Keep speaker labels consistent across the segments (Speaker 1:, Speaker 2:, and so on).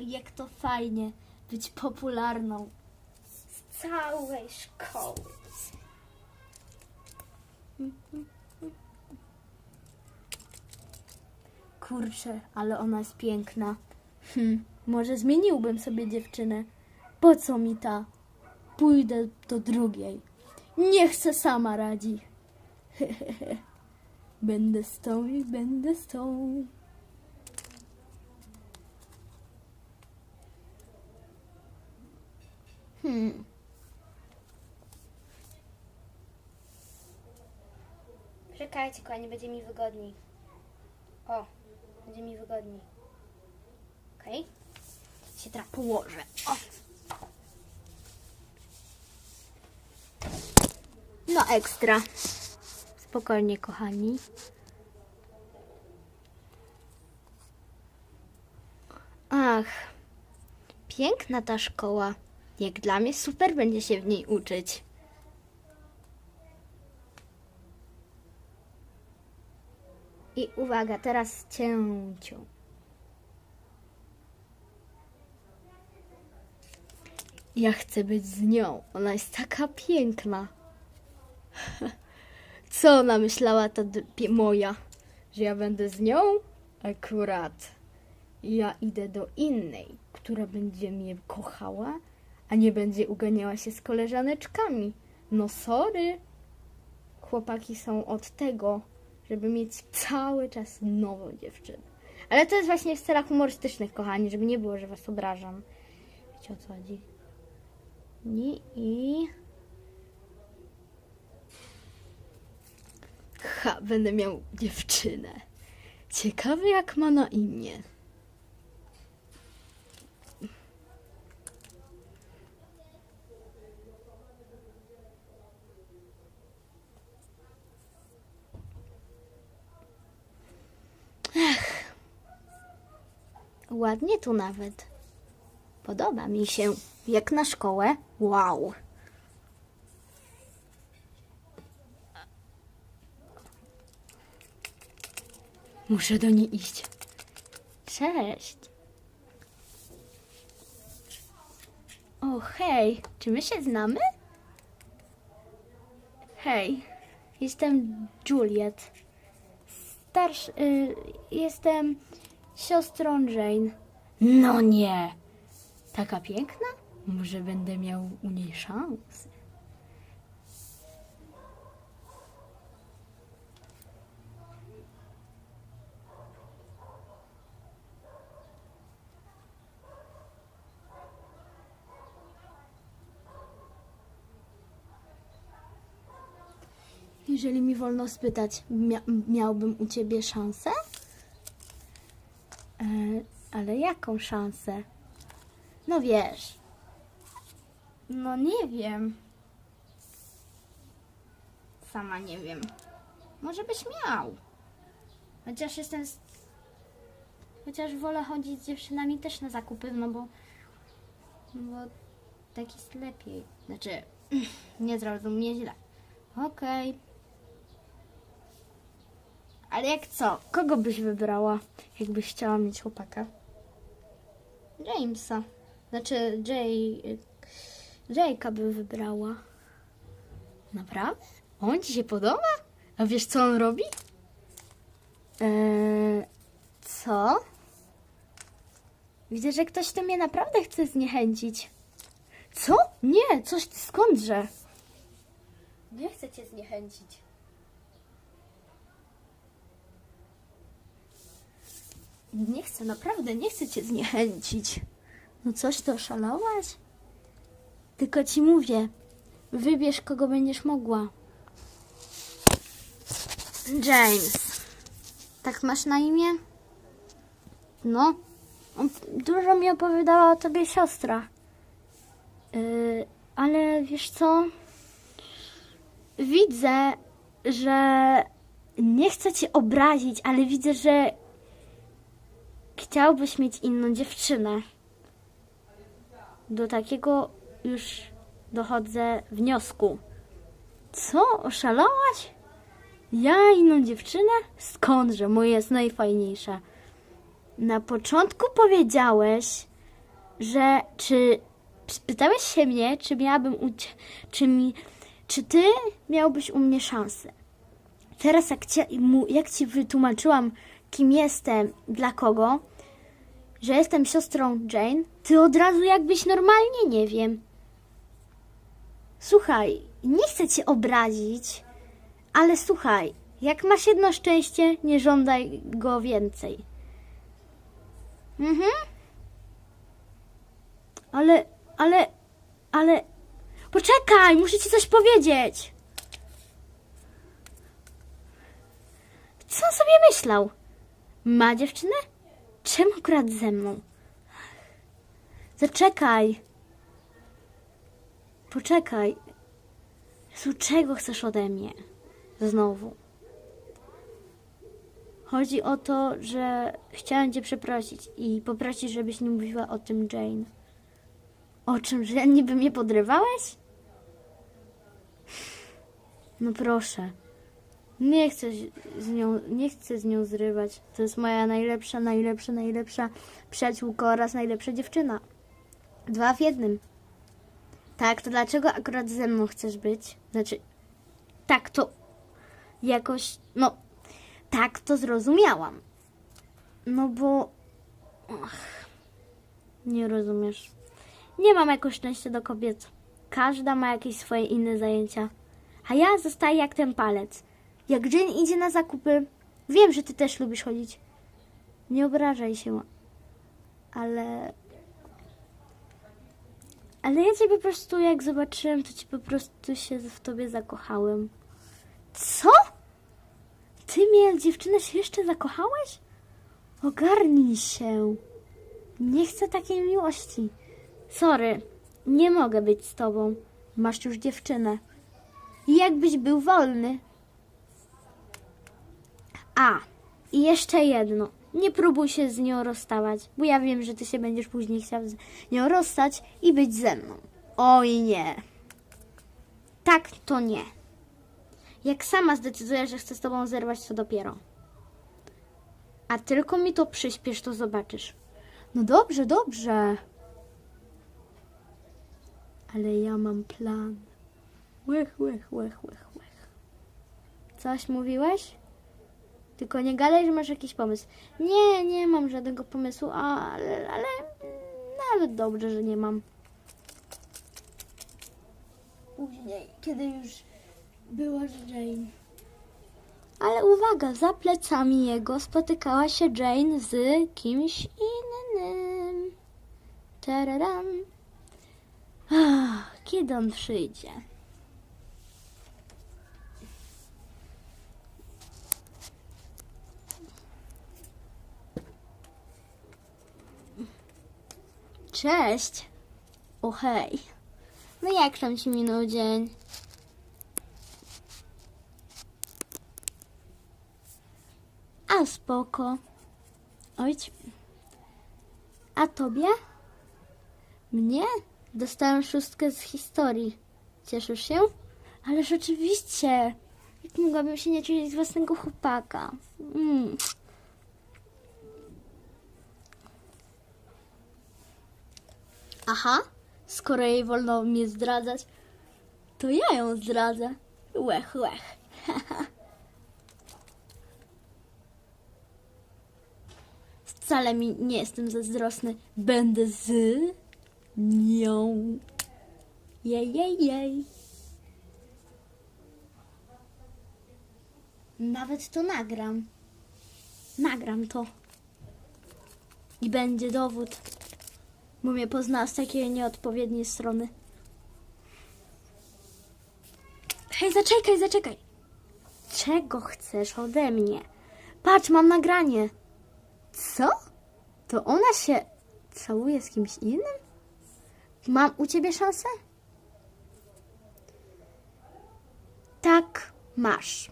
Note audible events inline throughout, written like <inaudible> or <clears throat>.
Speaker 1: Jak to fajnie być popularną z całej szkoły. Kurczę, ale ona jest piękna. Hm, może zmieniłbym sobie dziewczynę. Po co mi ta? Pójdę do drugiej. Niech se sama radzi. <laughs> będę z tą i będę z tą. Hmm.
Speaker 2: Czekajcie, kochani, będzie mi wygodniej. O, będzie mi wygodniej. Okej?
Speaker 1: Się teraz położę. O. No ekstra. Spokojnie, kochani. Ach, piękna ta szkoła. Jak dla mnie super będzie się w niej uczyć. I uwaga, teraz cięcią. Ja chcę być z nią. Ona jest taka piękna. <laughs> Co ona myślała ta moja? Że ja będę z nią? Akurat. Ja idę do innej, która będzie mnie kochała, a nie będzie uganiała się z koleżaneczkami. No sorry. Chłopaki są od tego, żeby mieć cały czas nową dziewczynę. Ale to jest właśnie w celach humorystycznych, kochani, żeby nie było, że was obrażam. Wiecie o co chodzi? Nie i... Ha, będę miał dziewczynę. Ciekawe jak ma na imię. Ach. Ładnie tu nawet. Podoba mi się. Jak na szkołę. Wow. Muszę do niej iść. Cześć. O, hej. Czy my się znamy? Hej. Jestem Juliet. Starsz... Y, jestem siostrą Jane. No nie. Taka piękna? Może będę miał u niej szansę. Jeżeli mi wolno spytać, mia miałbym u ciebie szansę? E, ale jaką szansę? No wiesz. No nie wiem. Sama nie wiem. Może byś miał. Chociaż jestem. Z... Chociaż wolę chodzić z dziewczynami też na zakupy, no bo. Bo tak jest lepiej. Znaczy, <clears throat> nie zrozum mnie źle. Okej. Ale jak co? Kogo byś wybrała, jakbyś chciała mieć chłopaka? Jamesa. Znaczy, Jay... Jake'a by wybrała. Naprawdę? On ci się podoba? A wiesz, co on robi? Eee, co? Widzę, że ktoś tu mnie naprawdę chce zniechęcić. Co? Nie, coś skądże? Nie chcę cię zniechęcić. Nie chcę, naprawdę nie chcę cię zniechęcić. No coś to szalałaś? Tylko ci mówię, wybierz kogo będziesz mogła. James. Tak masz na imię? No. Dużo mi opowiadała o tobie siostra. Yy, ale wiesz co? Widzę, że nie chcę cię obrazić, ale widzę, że chciałbyś mieć inną dziewczynę. Do takiego już dochodzę wniosku. Co? Oszalałaś? Ja inną dziewczynę? Skądże? Moja jest najfajniejsza. Na początku powiedziałeś, że czy spytałeś się mnie, czy miałabym ucie- czy mi, czy ty miałbyś u mnie szansę? Teraz jak, cię, jak ci wytłumaczyłam, kim jestem, dla kogo, że jestem siostrą Jane, ty od razu jakbyś normalnie nie wiem. Słuchaj, nie chcę cię obrazić, ale słuchaj, jak masz jedno szczęście, nie żądaj go więcej. Mhm. Ale, ale, ale. Poczekaj, muszę ci coś powiedzieć. Co on sobie myślał? Ma dziewczynę? Czemu akurat ze mną? Zaczekaj. Poczekaj. Jezu, czego chcesz ode mnie? Znowu. Chodzi o to, że chciałem cię przeprosić i poprosić, żebyś nie mówiła o tym Jane. O czym, że niby mnie podrywałeś? No proszę. Nie chcę z- nią, nie chcę z nią zrywać. To jest moja najlepsza, najlepsza, najlepsza przyjaciółka oraz najlepsza dziewczyna. Dwa w jednym. Tak, to dlaczego akurat ze mną chcesz być? Znaczy, tak to jakoś, no, tak to zrozumiałam. No bo, ach, nie rozumiesz. Nie mam jakoś szczęścia do kobiet. Każda ma jakieś swoje inne zajęcia. A ja zostaję jak ten palec. Jak Jane idzie na zakupy, wiem, że ty też lubisz chodzić. Nie obrażaj się. Ale. Ale ja cię po prostu, jak zobaczyłem, to ci po prostu się w tobie zakochałem. Co? Ty mnie, dziewczyna, się jeszcze zakochałeś? Ogarnij się. Nie chcę takiej miłości. Sorry, nie mogę być z tobą. Masz już dziewczynę. I jakbyś był wolny. A, i jeszcze jedno. Nie próbuj się z nią rozstawać, bo ja wiem, że ty się będziesz później chciał z nią rozstać i być ze mną. Oj nie. Tak to nie. Jak sama zdecyduję, że chcę z tobą zerwać, to dopiero. A tylko mi to przyspiesz, to zobaczysz. No dobrze, dobrze. Ale ja mam plan. Łech, łech, łech, łech, łech. Coś mówiłeś? Tylko nie gadaj, że masz jakiś pomysł. Nie, nie mam żadnego pomysłu, ale, ale nawet dobrze, że nie mam. Później, kiedy już była Jane. Ale uwaga, za plecami jego spotykała się Jane z kimś innym. Tararam. Kiedy on przyjdzie? Cześć. O hej. No jak tam ci minął dzień? A spoko. Ojć. A tobie? Mnie? Dostałem szóstkę z historii. Cieszysz się? Ale rzeczywiście. Jak mogłabym się nie cieszyć z własnego chłopaka? Mm. Aha, skoro jej wolno mnie zdradzać, to ja ją zdradzę. Łech, łech. <laughs> Wcale mi nie jestem zazdrosny. Będę z nią. Jej, jej, jej. Nawet to nagram. Nagram to. I będzie dowód. Bo mnie poznała z takiej nieodpowiedniej strony. Hej, zaczekaj, zaczekaj. Czego chcesz ode mnie? Patrz, mam nagranie. Co? To ona się całuje z kimś innym? Mam u ciebie szansę? Tak, masz.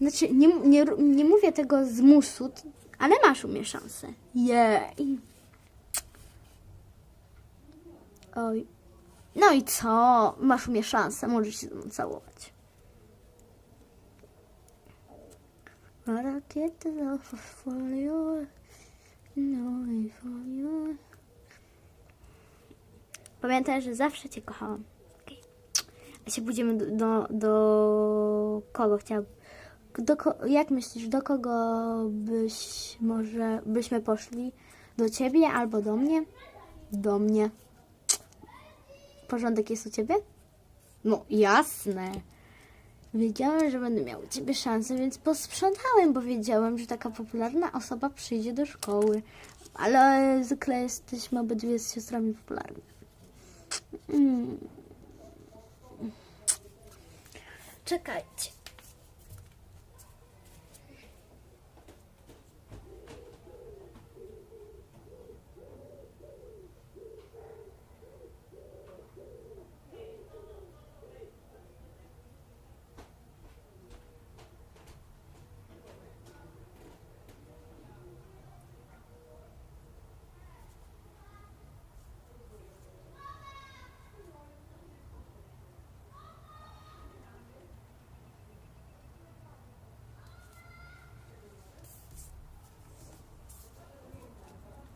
Speaker 1: Znaczy, nie, nie, nie mówię tego z musu, ale masz u mnie szansę. Jej. Oj. No i co? Masz u mnie szansę, możesz się ze mną całować. No. Pamiętaj, że zawsze cię kochałam. A się pójdziemy do, do, do kogo chciałabym? Do, jak myślisz, do kogo byś może byśmy poszli? Do ciebie albo do mnie? Do mnie. Porządek jest u ciebie? No jasne. Wiedziałem, że będę miał u ciebie szansę, więc posprzątałem, bo wiedziałem, że taka popularna osoba przyjdzie do szkoły. Ale zwykle jesteśmy obydwie z siostrami popularne. Mm. Czekajcie.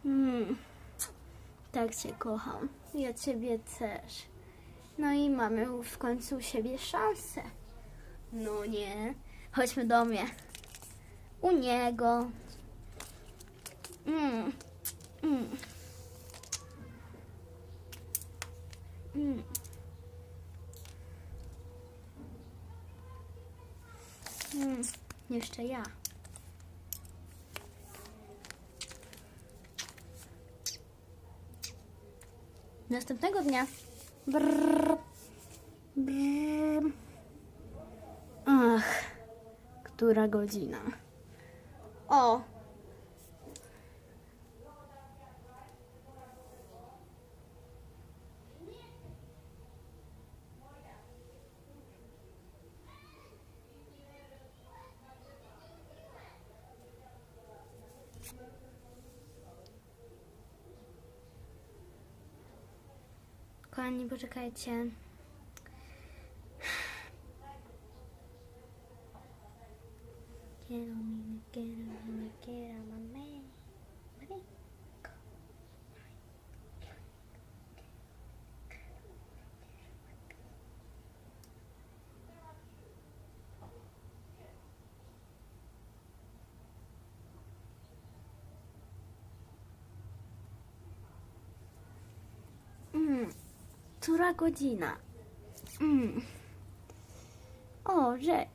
Speaker 1: Mm. Tak cię kocham. Ja ciebie też. No i mamy w końcu u siebie szansę. No nie. Chodźmy do mnie. U niego. Mm. Mm. Mm. Mm. Jeszcze ja. Następnego dnia. Brrr, brrr. Ach, która godzina? O! Kochani, poczekajcie. Quiero mi, quiero mi, quiero mamé. Mm, która godzina? Mm. O, Rzek,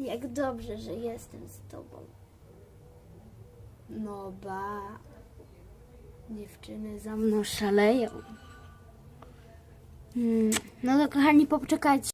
Speaker 1: jak dobrze, że jestem z tobą. No ba, dziewczyny za mną szaleją. Mm. No to kochani, poczekajcie.